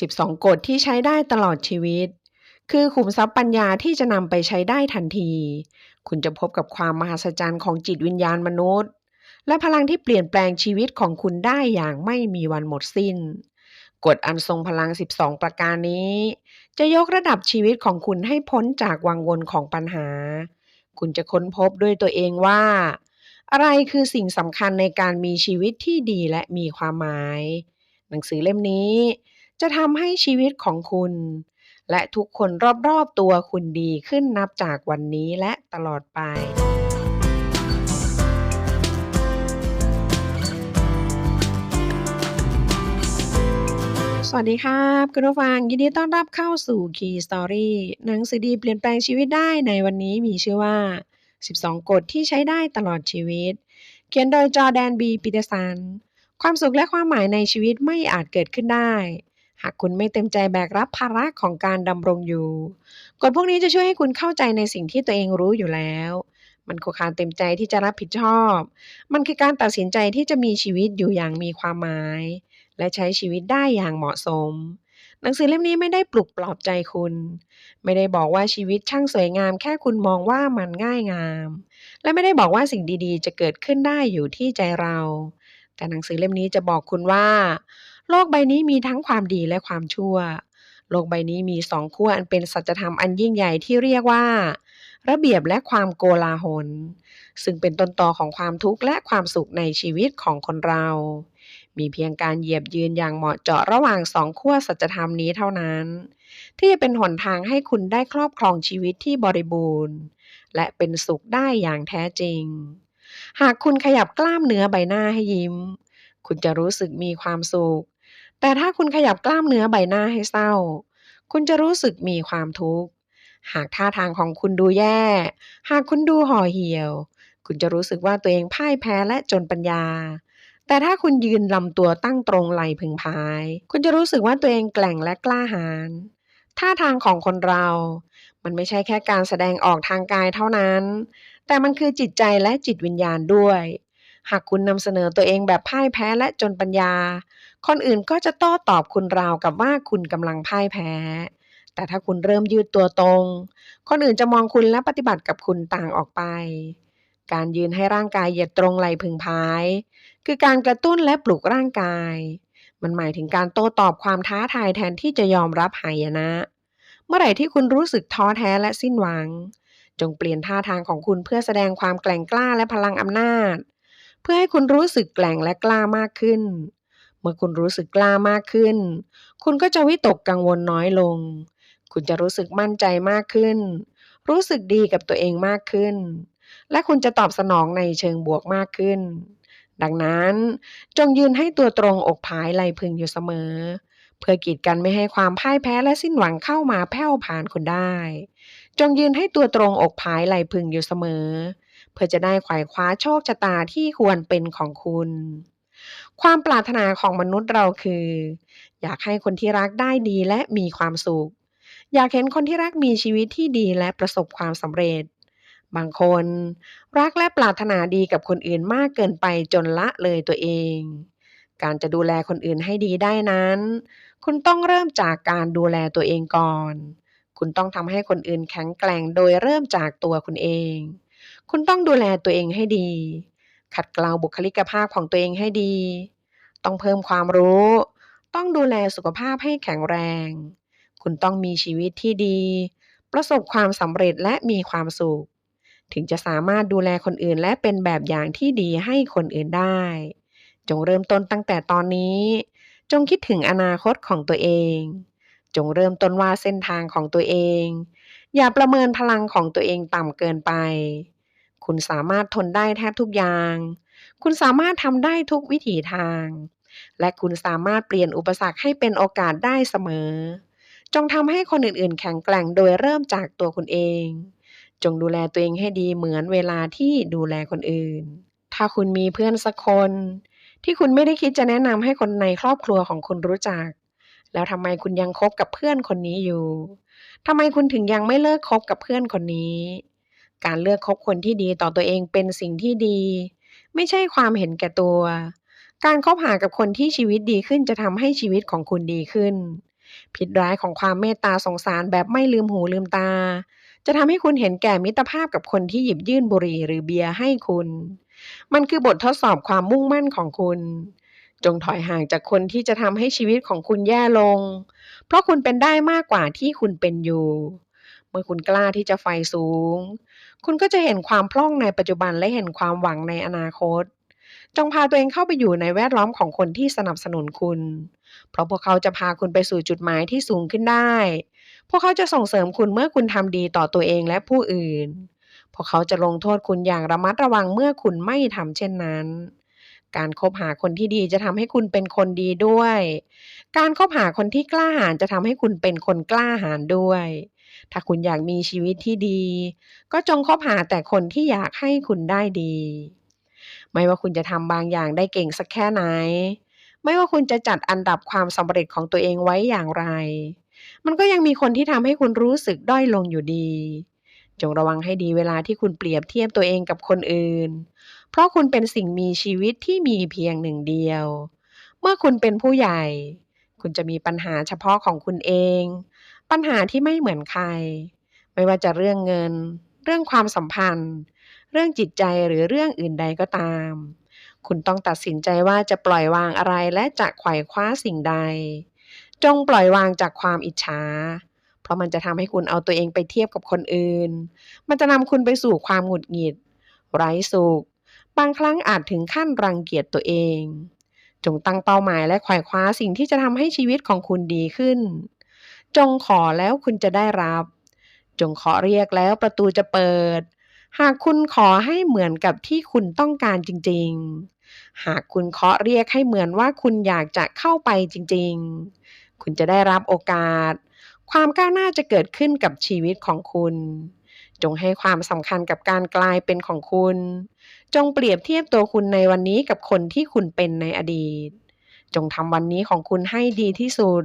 12 กฎที่ใช้ได้ตลอดชีวิต คือขุมทรัพย์ปัญญาที่จะนำไปใช้ได้ทันที คุณจะพบกับความมหัศจรรย์ของจิตวิญญาณมนุษย์ และพลังที่เปลี่ยนแปลงชีวิตของคุณได้อย่างไม่มีวันหมดสิ้น กฎอันทรงพลัง 12 ประการนี้ จะยกระดับชีวิตของคุณให้พ้นจากวังวนของปัญหา คุณจะค้นพบด้วยตัวเองว่า อะไรคือสิ่งสำคัญในการมีชีวิตที่ดีและมีความหมาย หนังสือเล่มนี้ จะทำให้ชีวิตของคุณ และทุกคนรอบๆตัวคุณดีขึ้นนับจากวันนี้และตลอดไปสวัสดีครับคุณผู้ฟังยินดีต้อนรับเข้าสู่ Key Story หนังสือดีเปลี่ยนแปลงชีวิตได้ในวันนี้มีชื่อว่า 12 กฎที่ใช้ได้ตลอดชีวิต เขียนโดยจอแดนบีปีเตอร์สัน ความสุขและความหมายในชีวิตไม่อาจเกิดขึ้นได้ หากคุณไม่เต็มใจแบกรับภาระของการดำรงอยู่ กฎพวกนี้จะช่วยให้คุณเข้าใจในสิ่งที่ตัวเองรู้อยู่แล้ว มันคือการเต็มใจที่จะรับผิดชอบ มันคือการตัดสินใจที่จะมีชีวิตอยู่อย่างมีความหมาย และใช้ชีวิตได้อย่างเหมาะสม หนังสือเล่มนี้ไม่ได้ปลุกปลอบใจคุณ ไม่ได้บอกว่าชีวิตช่างสวยงาม แค่คุณมองว่ามันง่ายงาม และไม่ได้บอกว่าสิ่งดีๆ จะเกิดขึ้นได้อยู่ที่ใจเรา แต่หนังสือเล่มนี้จะบอกคุณว่า โลกใบนี้มีทั้งความดีและความชั่ว โลกใบนี้มีสองขั้วอันเป็นสัจธรรมอันยิ่งใหญ่ที่เรียกว่า ระเบียบและความโกลาหล ซึ่งเป็นต้นตอของความทุกข์และความสุขในชีวิตของคนเรา มีเพียงการเหยียบยืนอย่างเหมาะเจาะระหว่างสองขั้วสัจธรรมนี้เท่านั้น ที่จะเป็นหนทางให้คุณได้ครอบครองชีวิตที่บริบูรณ์ และเป็นสุขได้อย่างแท้จริง หากคุณขยับกล้ามเนื้อใบหน้าให้ยิ้มคุณจะรู้สึกมีความสุข แต่ถ้าคุณขยับกล้ามเนื้อใบหน้าให้เศร้า คุณจะรู้สึกมีความทุกข์ หากท่าทางของคุณดูแย่ หากคุณดูห่อเหี่ยว คุณจะรู้สึกว่าตัวเองพ่ายแพ้และจนปัญญา แต่ถ้าคุณยืนลำตัวตั้งตรงไหลพึงพาย คุณจะรู้สึกว่าตัวเองแกล่งและกล้าหาญ ท่าทางของคนเรา มันไม่ใช่แค่การแสดงออกทางกายเท่านั้น แต่มันคือจิตใจและจิตวิญญาณด้วย หากคุณนำเสนอตัวเองแบบพ่ายแพ้และจนปัญญา คนอื่นก็จะโต้ตอบคุณราวกับว่าคุณกำลังพ่ายแพ้ แต่ถ้าคุณเริ่มยืดตัวตรง คนอื่นจะมองคุณและปฏิบัติกับคุณต่างออกไป การยืนให้ร่างกายเหยียดตรงไหลพึงพาย คือการกระตุ้นและปลุกร่างกาย มันหมายถึงการโต้ตอบความท้าทายแทนที่จะยอมรับหายนะ เมื่อไหร่ที่คุณรู้สึกท้อแท้และสิ้นหวัง จงเปลี่ยนท่าทางของคุณเพื่อแสดงความแกร่งกล้าและพลังอำนาจ เพื่อให้คุณรู้สึกแกร่งและกล้ามากขึ้น เมื่อคุณรู้สึกกล้ามากขึ้น คุณก็จะวิตกกังวลน้อยลง คุณจะรู้สึกมั่นใจมากขึ้น รู้สึกดีกับตัวเองมากขึ้น และคุณจะตอบสนองในเชิงบวกมากขึ้น ดังนั้นจงยืนให้ตัวตรงอกผายไหลพึงอยู่เสมอ เพื่อกีดกันไม่ให้ความพ่ายแพ้และสิ้นหวังเข้ามาแผ่วผ่านคุณได้ จงยืนให้ตัวตรงอกผายไหลพึงอยู่เสมอ เพื่อจะได้ไขว่คว้าโชคชะตาที่ควรเป็นของคุณ ความปรารถนาของมนุษย์เราคือ อยากให้คนที่รักได้ดีและมีความสุข อยากเห็นคนที่รักมีชีวิตที่ดีและประสบความสำเร็จ บางคน รักและปรารถนาดีกับคนอื่นมากเกินไปจนละเลยตัวเอง การจะดูแลคนอื่นให้ดีได้นั้น คุณต้องเริ่มจากการดูแลตัวเองก่อน คุณต้องทำให้คนอื่นแข็งแกร่งโดยเริ่มจากตัวคุณเอง คุณต้องดูแลตัวเองให้ดีขัดเกลาบุคลิกภาพของตัวเองให้ดี ต้องเพิ่มความรู้ ต้องดูแลสุขภาพให้แข็งแรง คุณต้องมีชีวิตที่ดี ประสบความสำเร็จและมีความสุข ถึงจะสามารถดูแลคนอื่นและเป็นแบบอย่างที่ดีให้คนอื่นได้ จงเริ่มต้นตั้งแต่ตอนนี้ จงคิดถึงอนาคตของตัวเอง จงเริ่มต้นวาดเส้นทางของตัวเอง อย่าประเมินพลังของตัวเองต่ำเกินไป คุณสามารถทนได้แทบทุกอย่าง คุณสามารถทำได้ทุกวิถีทาง และคุณสามารถเปลี่ยนอุปสรรคให้เป็นโอกาสได้เสมอ จงทำให้คนอื่นๆ แข็งแกร่งโดยเริ่มจากตัวคุณเอง จงดูแลตัวเองให้ดีเหมือนเวลาที่ดูแลคนอื่น ถ้าคุณมีเพื่อนสักคน ที่คุณไม่ได้คิดจะแนะนำให้คนในครอบครัวของคุณรู้จัก แล้วทำไมคุณยังคบกับเพื่อนคนนี้อยู่ทำไมคุณถึงยังไม่เลิกคบกับเพื่อนคนนี้ การเลือกคบคนที่ดีต่อตัวเองเป็นสิ่งที่ดี ไม่ใช่ความเห็นแก่ตัว การคบหากับคนที่ชีวิตดีขึ้นจะทำให้ชีวิตของคุณดีขึ้นพิษร้ายของความเมตตาสงสารแบบไม่ลืมหูลืมตา จะทำให้คุณเห็นแก่มิตรภาพกับคนที่หยิบยื่นบุหรี่หรือเบียร์ให้คุณ มันคือบททดสอบความมุ่งมั่นของคุณ จงถอยห่างจากคนที่จะทำให้ชีวิตของคุณแย่ลง เพราะคุณเป็นได้มากกว่าที่คุณเป็นอยู่ เมื่อคุณกล้าที่จะไฟสูง คุณก็จะเห็นความพร่องในปัจจุบันและเห็นความหวังในอนาคต จงพาตัวเองเข้าไปอยู่ในแวดล้อมของคนที่สนับสนุนคุณ เพราะพวกเขาจะพาคุณไปสู่จุดหมายที่สูงขึ้นได้ พวกเขาจะส่งเสริมคุณเมื่อคุณทำดีต่อตัวเองและผู้อื่น พวกเขาจะลงโทษคุณอย่างระมัดระวังเมื่อคุณไม่ทำเช่นนั้นการคบหาคนที่ดีจะทำให้คุณเป็นคนดีด้วย การคบหาคนที่กล้าหาญจะทำให้คุณเป็นคนกล้าหาญด้วย ถ้าคุณอยากมีชีวิตที่ดี ก็จงคบหาแต่คนที่อยากให้คุณได้ดี ไม่ว่าคุณจะทำบางอย่างได้เก่งสักแค่ไหน ไม่ว่าคุณจะจัดอันดับความสำเร็จของตัวเองไว้อย่างไร มันก็ยังมีคนที่ทำให้คุณรู้สึกด้อยลงอยู่ดี จงระวังให้ดีเวลาที่คุณเปรียบเทียบตัวเองกับคนอื่น เพราะคุณเป็นสิ่งมีชีวิตที่มีเพียงหนึ่งเดียว เมื่อคุณเป็นผู้ใหญ่ คุณจะมีปัญหาเฉพาะของคุณเอง ปัญหาที่ไม่เหมือนใคร ไม่ว่าจะเรื่องเงิน เรื่องความสัมพันธ์ เรื่องจิตใจหรือเรื่องอื่นใดก็ตาม คุณต้องตัดสินใจว่าจะปล่อยวางอะไรและจะไขว่คว้าสิ่งใด จงปล่อยวางจากความอิจฉา เพราะมันจะทำให้คุณเอาตัวเองไปเทียบกับคนอื่น มันจะนำคุณไปสู่ความหงุดหงิด ไร้สุข บางครั้งอาจถึงขั้นรังเกียจตัวเองจงตั้งเป้าหมายและไขว่คว้าสิ่งที่จะทำให้ชีวิตของคุณดีขึ้น จงขอแล้วคุณจะได้รับ จงขอเรียกแล้วประตูจะเปิด หากคุณขอให้เหมือนกับที่คุณต้องการจริง ๆ หากคุณเคาะเรียกให้เหมือนว่าคุณอยากจะเข้าไปจริง ๆ คุณจะได้รับโอกาส ความก้าวหน้าจะเกิดขึ้นกับชีวิตของคุณ จงให้ความสำคัญกับการกลายเป็นของคุณ จงเปรียบเทียบตัวคุณในวันนี้กับคนที่คุณเป็นในอดีต จงทำวันนี้ของคุณให้ดีที่สุด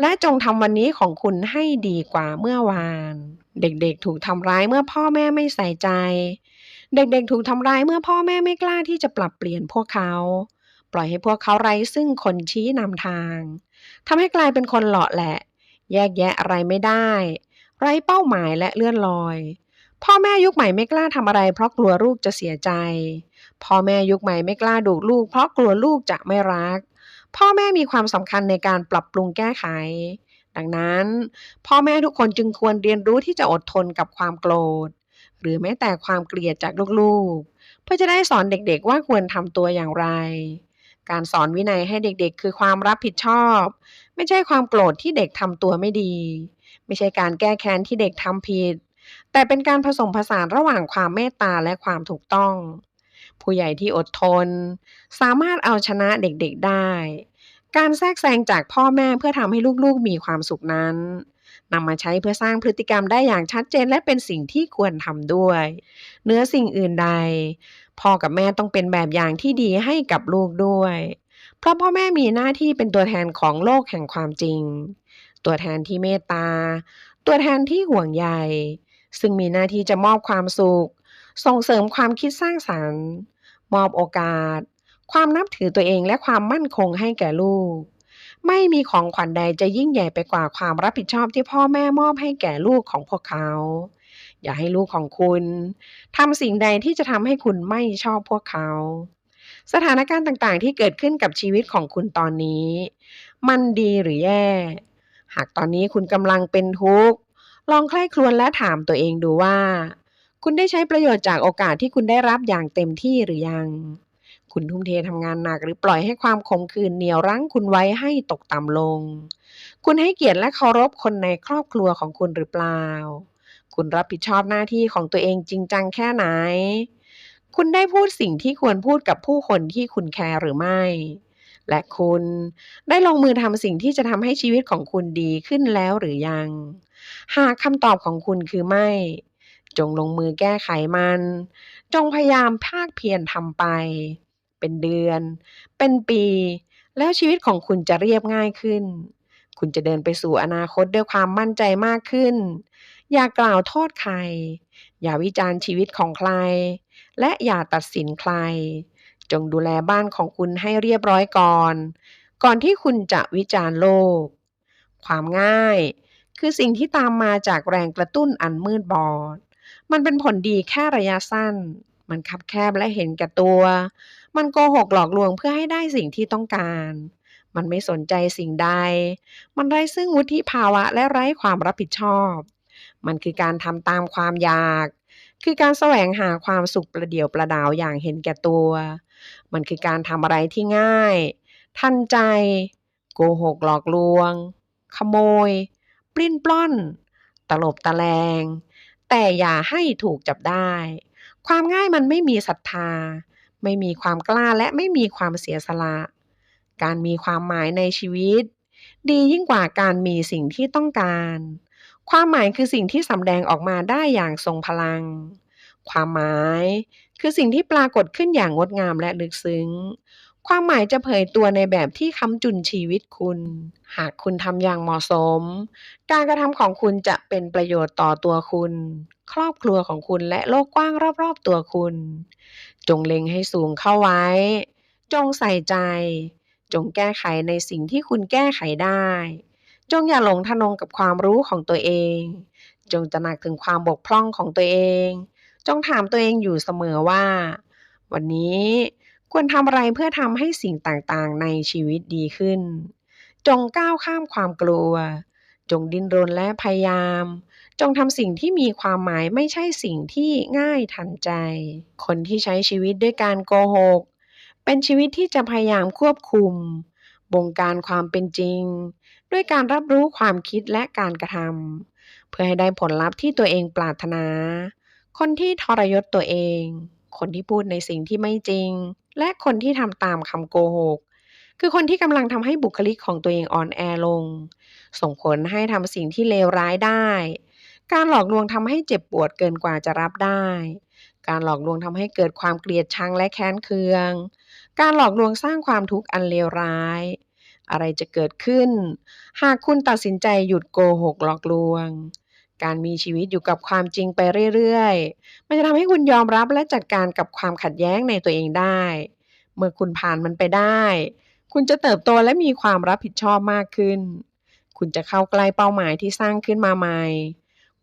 และจงทำวันนี้ของคุณให้ดีกว่าเมื่อวาน เด็กๆถูกทำร้ายเมื่อพ่อแม่ไม่ใส่ใจ เด็กๆถูกทำร้ายเมื่อพ่อแม่ไม่กล้าที่จะปรับเปลี่ยนพวกเขา ปล่อยให้พวกเขาไร้ซึ่งคนชี้นำทางทำให้กลายเป็นคนเหลาะแหละ แยกแยะอะไรไม่ได้ ไร้เป้าหมายและเลื่อนลอย พ่อแม่ยุคใหม่ไม่กล้าทำอะไร เพราะกลัวลูกจะเสียใจ พ่อแม่ยุคใหม่ไม่กล้าดุลูก เพราะกลัวลูกจะไม่รัก พ่อแม่มีความสำคัญในการปรับปรุงแก้ไข ดังนั้น พ่อแม่ทุกคนจึงควรเรียนรู้ที่จะอดทนกับความโกรธ หรือแม้แต่ความเกลียดจากลูกๆ เพื่อจะได้สอนเด็กๆว่าควรทำตัวอย่างไร การสอนวินัยให้เด็กๆ คือความรับผิดชอบ ไม่ใช่ความโกรธที่เด็กทำตัวไม่ดี ไม่ใช่การแก้แค้นที่เด็กทำผิด แต่เป็นการผสมผสานระหว่างความเมตตาและความถูกต้อง ผู้ใหญ่ที่อดทน สามารถเอาชนะเด็กๆได้ การแทรกแซงจากพ่อแม่เพื่อทำให้ลูกๆมีความสุขนั้นนำมาใช้เพื่อสร้างพฤติกรรมได้อย่างชัดเจนและเป็นสิ่งที่ควรทำด้วยเนื้อสิ่งอื่นใด พ่อกับแม่ต้องเป็นแบบอย่างที่ดีให้กับลูกด้วย เพราะพ่อแม่มีหน้าที่เป็นตัวแทนของโลกแห่งความจริง ตัวแทนที่เมตตา ตัวแทนที่ห่วงใยซึ่งมีหน้าที่จะมอบความสุข ส่งเสริมความคิดสร้างสรรค์ มอบโอกาส ความนับถือตัวเองและความมั่นคงให้แก่ลูก ไม่มีของขวัญใดจะยิ่งใหญ่ไปกว่าความรับผิดชอบที่พ่อแม่มอบให้แก่ลูกของพวกเขา อย่าให้ลูกของคุณทำสิ่งใดที่จะทำให้คุณไม่ชอบพวกเขา สถานการณ์ต่างๆ ที่เกิดขึ้นกับชีวิตของคุณตอนนี้ มันดีหรือแย่ หากตอนนี้คุณกำลังเป็นทุกข์ลองใคร่ครวญและถามตัวเองดูว่า คุณได้ใช้ประโยชน์จากโอกาสที่คุณได้รับอย่างเต็มที่หรือยัง คุณทุ่มเททำงานหนักหรือปล่อยให้ความขมขื่นเหนี่ยวรั้งคุณไว้ให้ตกต่ำลง คุณให้เกียรติและเคารพคนในครอบครัวของคุณหรือเปล่า คุณรับผิดชอบหน้าที่ของตัวเองจริงจังแค่ไหน คุณได้พูดสิ่งที่ควรพูดกับผู้คนที่คุณแคร์หรือไม่ และคุณได้ลงมือทำสิ่งที่จะทำให้ชีวิตของคุณดีขึ้นแล้วหรือยัง หากคำตอบของคุณคือไม่ จงลงมือแก้ไขมัน จงพยายามภาคเพียรทำไป เป็นเดือน เป็นปี แล้วชีวิตของคุณจะเรียบง่ายขึ้น คุณจะเดินไปสู่อนาคตด้วยความมั่นใจมากขึ้น อย่ากล่าวโทษใคร อย่าวิจารณ์ชีวิตของใคร และอย่าตัดสินใคร จงดูแลบ้านของคุณให้เรียบร้อยก่อน ก่อนที่คุณจะวิจารณ์โลก ความง่ายคือสิ่งที่ตามมาจากแรงกระตุ้นอันมืดบอด มันเป็นผลดีแค่ระยะสั้น มันคับแคบและเห็นแก่ตัว มันโกหกหลอกลวงเพื่อให้ได้สิ่งที่ต้องการ มันไม่สนใจสิ่งใด มันไร้ซึ่งวุฒิภาวะและไร้ความรับผิดชอบ มันคือการทำตามความอยาก คือการแสวงหาความสุขประเดียวประดาวอย่างเห็นแก่ตัว มันคือการทำอะไรที่ง่าย ทันใจ โกหกหลอกลวง ขโมย ปลิ้นปล้อน ตลบตะแลง แต่อย่าให้ถูกจับได้ ความง่ายมันไม่มีศรัทธา ไม่มีความกล้าและไม่มีความเสียสละ การมีความหมายในชีวิต ดียิ่งกว่าการมีสิ่งที่ต้องการ ความหมายคือสิ่งที่สำแดงออกมาได้อย่างทรงพลัง ความหมายคือสิ่งที่ปรากฏขึ้นอย่างงดงามและลึกซึ้ง ความหมายจะเผยตัวในแบบที่ค้ำจุนชีวิตคุณ หากคุณทำอย่างเหมาะสม การกระทำของคุณจะเป็นประโยชน์ต่อตัวคุณ ครอบครัวของคุณและโลกกว้างรอบๆตัวคุณ จงเล็งให้สูงเข้าไว้ จงใส่ใจ จงแก้ไขในสิ่งที่คุณแก้ไขได้ จงอย่าหลงทะนงกับความรู้ของตัวเอง จงตระหนักถึงความบกพร่องของตัวเอง จงถามตัวเองอยู่เสมอว่า วันนี้ ควรทำอะไรเพื่อทำให้สิ่งต่างๆ ในชีวิตดีขึ้น จงก้าวข้ามความกลัว จงดิ้นรนและพยายาม จงทำสิ่งที่มีความหมายไม่ใช่สิ่งที่ง่ายทันใจ คนที่ใช้ชีวิตด้วยการโกหก เป็นชีวิตที่จะพยายามควบคุม บงการความเป็นจริง ด้วยการรับรู้ความคิดและการกระทำเพื่อให้ได้ผลลัพธ์ที่ตัวเองปรารถนา คนที่ทรยศตัวเอง คนที่พูดในสิ่งที่ไม่จริง และคนที่ทำตามคำโกหก คือคนที่กำลังทำให้บุคลิกของตัวเองอ่อนแอลง ส่งผลให้ทำสิ่งที่เลวร้ายได้ การหลอกลวงทำให้เจ็บปวดเกินกว่าจะรับได้ การหลอกลวงทำให้เกิดความเกลียดชังและแค้นเคือง การหลอกลวงสร้างความทุกข์อันเลวร้ายอะไรจะเกิดขึ้น หากคุณตัดสินใจหยุดโกหกหลอกลวง การมีชีวิตอยู่กับความจริงไปเรื่อยๆ มันจะทำให้คุณยอมรับและจัดการกับความขัดแย้งในตัวเองได้ เมื่อคุณผ่านมันไปได้ คุณจะเติบโตและมีความรับผิดชอบมากขึ้น คุณจะเข้าใกล้เป้าหมายที่สร้างขึ้นมาใหม่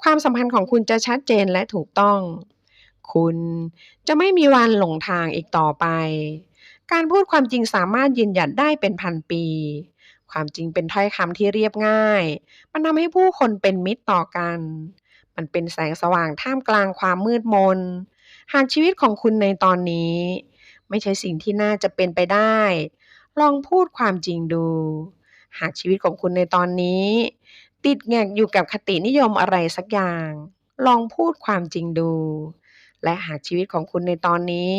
ความสัมพันธ์ของคุณจะชัดเจนและถูกต้อง คุณจะไม่มีวันหลงทางอีกต่อไป การพูดความจริงสามารถยืนหยัดได้เป็นพันปี ความจริงเป็นถ้อยคำที่เรียบง่าย มันทำให้ผู้คนเป็นมิตรต่อกัน มันเป็นแสงสว่างท่ามกลางความมืดมน หากชีวิตของคุณในตอนนี้ ไม่ใช่สิ่งที่น่าจะเป็นไปได้ ลองพูดความจริงดู หากชีวิตของคุณในตอนนี้ ติดแงกอยู่กับคตินิยมอะไรสักอย่าง ลองพูดความจริงดู และหากชีวิตของคุณในตอนนี้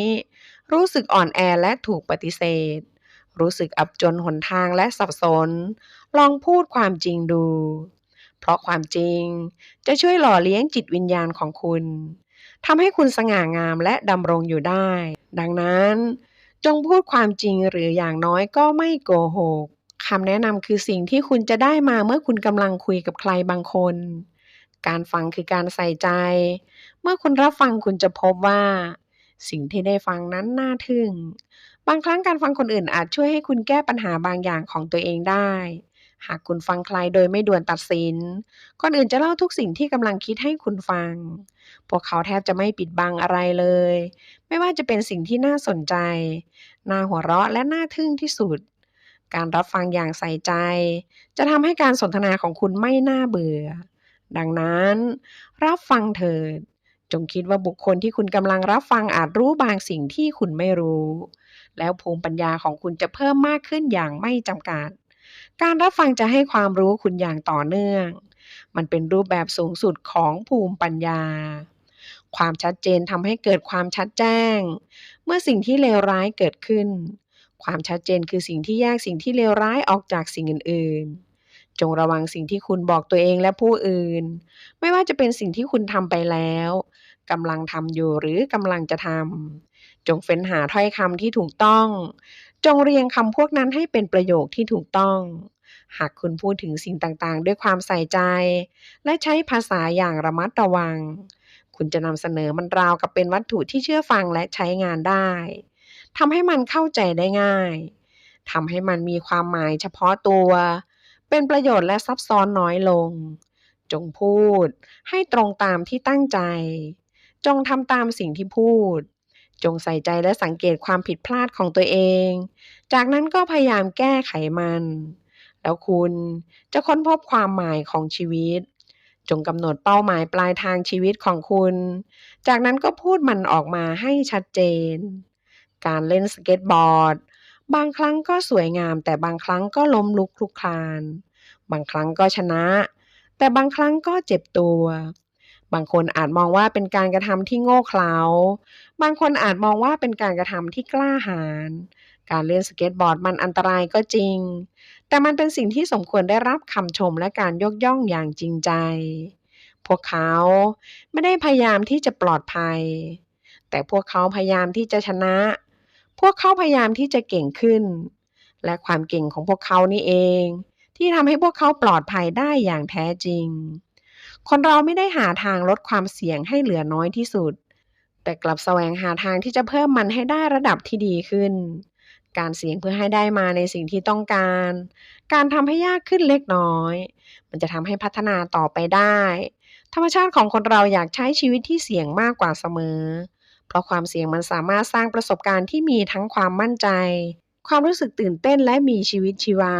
รู้สึกอ่อนแอและถูกปฏิเสธ รู้สึกอับจนหนทางและสับสน ลองพูดความจริงดู เพราะความจริงจะช่วยหล่อเลี้ยงจิตวิญญาณของคุณทำให้คุณสง่างามและดำรงอยู่ได้ ดังนั้น จงพูดความจริงหรืออย่างน้อยก็ไม่โกหกคำแนะนำคือสิ่งที่คุณจะได้มาเมื่อคุณกำลังคุยกับใครบางคน การฟังคือการใส่ใจ เมื่อคุณรับฟังคุณจะพบว่า สิ่งที่ได้ฟังนั้นน่าทึ่ง บางครั้งการฟังคนอื่นอาจช่วยให้คุณแก้ปัญหาบางอย่างของตัวเองได้ หากคุณฟังใครโดยไม่ด่วนตัดสิน คนอื่นจะเล่าทุกสิ่งที่กำลังคิดให้คุณฟัง พวกเขาแทบจะไม่ปิดบังอะไรเลย ไม่ว่าจะเป็นสิ่งที่น่าสนใจ น่าหัวเราะและน่าทึ่งที่สุด การรับฟังอย่างใส่ใจ จะทำให้การสนทนาของคุณไม่น่าเบื่อ ดังนั้น รับฟังเถิด จงคิดว่าบุคคลที่คุณกำลังรับฟังอาจรู้บางสิ่งที่คุณไม่รู้ แล้วภูมิปัญญาของคุณจะเพิ่มมากขึ้นอย่างไม่จำกัด การรับฟังจะให้ความรู้คุณอย่างต่อเนื่อง มันเป็นรูปแบบสูงสุดของภูมิปัญญา ความชัดเจนทำให้เกิดความชัดแจ้ง เมื่อสิ่งที่เลวร้ายเกิดขึ้น ความชัดเจนคือสิ่งที่แยกสิ่งที่เลวร้ายออกจากสิ่งอื่น ๆจงระวังสิ่งที่คุณบอกตัวเองและผู้อื่น ไม่ว่าจะเป็นสิ่งที่คุณทำไปแล้วกำลังทำอยู่หรือกำลังจะทำ จงเฟ้นหาถ้อยคำที่ถูกต้อง จงเรียงคำพวกนั้นให้เป็นประโยคที่ถูกต้อง หากคุณพูดถึงสิ่งต่างๆ ด้วยความใส่ใจ และใช้ภาษาอย่างระมัดระวัง คุณจะนำเสนอมันราวกับเป็นวัตถุที่เชื่อฟังและใช้งานได้ทำให้มันเข้าใจได้ง่ายทำให้มันมีความหมายเฉพาะตัว เป็นประโยชน์และซับซ้อนน้อยลง จงพูดให้ตรงตามที่ตั้งใจ จงทำตามสิ่งที่พูด จงใส่ใจและสังเกตความผิดพลาดของตัวเอง จากนั้นก็พยายามแก้ไขมัน แล้วคุณจะค้นพบความหมายของชีวิต จงกำหนดเป้าหมายปลายทางชีวิตของคุณ จากนั้นก็พูดมันออกมาให้ชัดเจน การเล่นสเก็ตบอร์ด บางครั้งก็สวยงาม แต่บางครั้งก็ล้มลุกคลุกคลาน บางครั้งก็ชนะ แต่บางครั้งก็เจ็บตัว บางคนอาจมองว่าเป็นการกระทำที่โง่เขลา บางคนอาจมองว่าเป็นการกระทำที่กล้าหาญ การเล่นสเก็ตบอร์ดมันอันตรายก็จริง แต่มันเป็นสิ่งที่สมควรได้รับคำชมและการยกย่องอย่างจริงใจ พวกเขาไม่ได้พยายามที่จะปลอดภัย แต่พวกเขาพยายามที่จะชนะ พวกเขาพยายามที่จะเก่งขึ้น และความเก่งของพวกเขานี่เอง ที่ทำให้พวกเขาปลอดภัยได้อย่างแท้จริง คนเราไม่ได้หาทางลดความเสี่ยงให้เหลือน้อยที่สุด แต่กลับแสวงหาทางที่จะเพิ่มมันให้ได้ระดับที่ดีขึ้น การเสี่ยงเพื่อให้ได้มาในสิ่งที่ต้องการ การทำให้ยากขึ้นเล็กน้อย มันจะทำให้พัฒนาต่อไปได้ ธรรมชาติของคนเราอยากใช้ชีวิตที่เสี่ยงมากกว่าเสมอ เพราะความเสี่ยงมันสามารถสร้างประสบการณ์ที่มีทั้งความมั่นใจ ความรู้สึกตื่นเต้นและมีชีวิตชีวา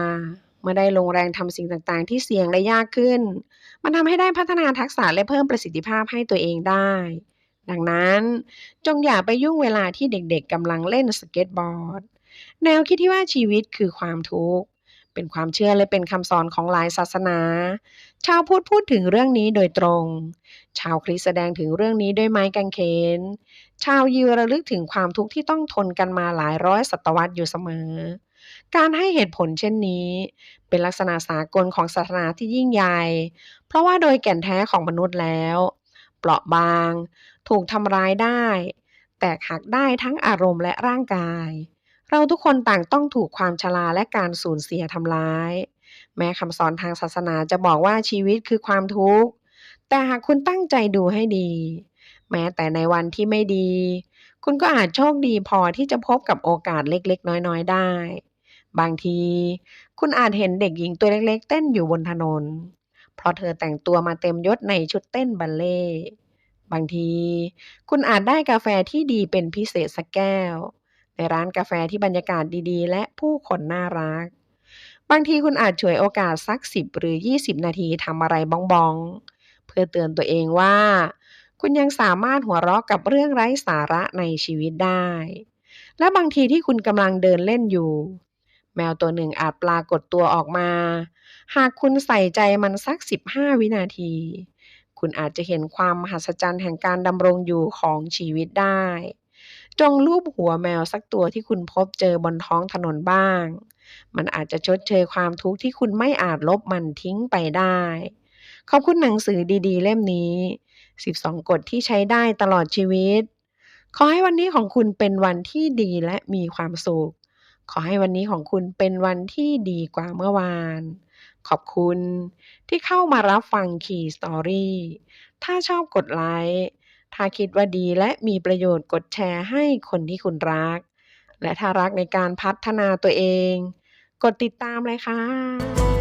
เมื่อได้ลงแรงทำสิ่งต่างๆ ที่เสี่ยงและยากขึ้น มันทำให้ได้พัฒนาทักษะและเพิ่มประสิทธิภาพให้ตัวเองได้ ดังนั้นจงอย่าไปยุ่งเวลาที่เด็กๆกำลังเล่นสเก็ตบอร์ด แนวคิดที่ว่าชีวิตคือความทุกข์เป็นความเชื่อและเป็นคำสอนของหลายศาสนา ชาวพุทธพูดถึงเรื่องนี้โดยตรง ชาวคริสต์แสดงถึงเรื่องนี้ด้วยไม้กางเขน ชาวยิวระลึกถึงความทุกข์ที่ต้องทนกันมาหลายร้อยศตวรรษอยู่เสมอ การให้เหตุผลเช่นนี้ เป็นลักษณะสากลของศาสนาที่ยิ่งใหญ่ เพราะว่าโดยแก่นแท้ของมนุษย์แล้ว เปราะบาง ถูกทำร้ายได้ แตกหักได้ทั้งอารมณ์และร่างกาย เราทุกคนต่างต้องถูกความชราและการสูญเสียทำร้าย แม้คำสอนทางศาสนาจะบอกว่าชีวิตคือความทุกข์ แต่หากคุณตั้งใจดูให้ดี แม้แต่ในวันที่ไม่ดี คุณก็อาจโชคดีพอที่จะพบกับโอกาสเล็กๆ น้อยๆ ได้ บางที คุณอาจเห็นเด็กหญิงตัวเล็กๆ เต้นอยู่บนถนน เพราะเธอแต่งตัวมาเต็มยศในชุดเต้นบัลเล่บางที คุณอาจได้กาแฟที่ดีเป็นพิเศษสักแก้ว ในร้านกาแฟที่บรรยากาศดีๆ และผู้คนน่ารัก บางทีคุณอาจฉวยโอกาสสัก10หรือ 20 นาทีทำอะไรบ้องๆ เพื่อเตือนตัวเองว่า คุณยังสามารถหัวเราะกับเรื่องไร้สาระในชีวิตได้ และบางทีที่คุณกำลังเดินเล่นอยู่ แมวตัวหนึ่งอาจปรากฏตัวออกมา หากคุณใส่ใจมันสัก 15 วินาที คุณอาจจะเห็นความมหัศจรรย์แห่งการดำรงอยู่ของชีวิตได้ จงลูบหัวแมวสักตัวที่คุณพบเจอบนท้องถนนบ้าง มันอาจจะชดเชยความทุกข์ที่คุณไม่อาจลบมันทิ้งไปได้ ขอบคุณหนังสือดีๆ เล่มนี้ 12 กฎที่ใช้ได้ตลอดชีวิต ขอให้วันนี้ของคุณเป็นวันที่ดีและมีความสุข ขอให้วันนี้ของคุณเป็นวันที่ดีกว่าเมื่อวาน ขอบคุณที่เข้ามารับฟัง Key Story ถ้าชอบกดไลค์ ถ้าคิดว่าดีและมีประโยชน์กดแชร์ให้คนที่คุณรัก และถ้ารักในการพัฒนาตัวเอง กดติดตามเลยค่ะ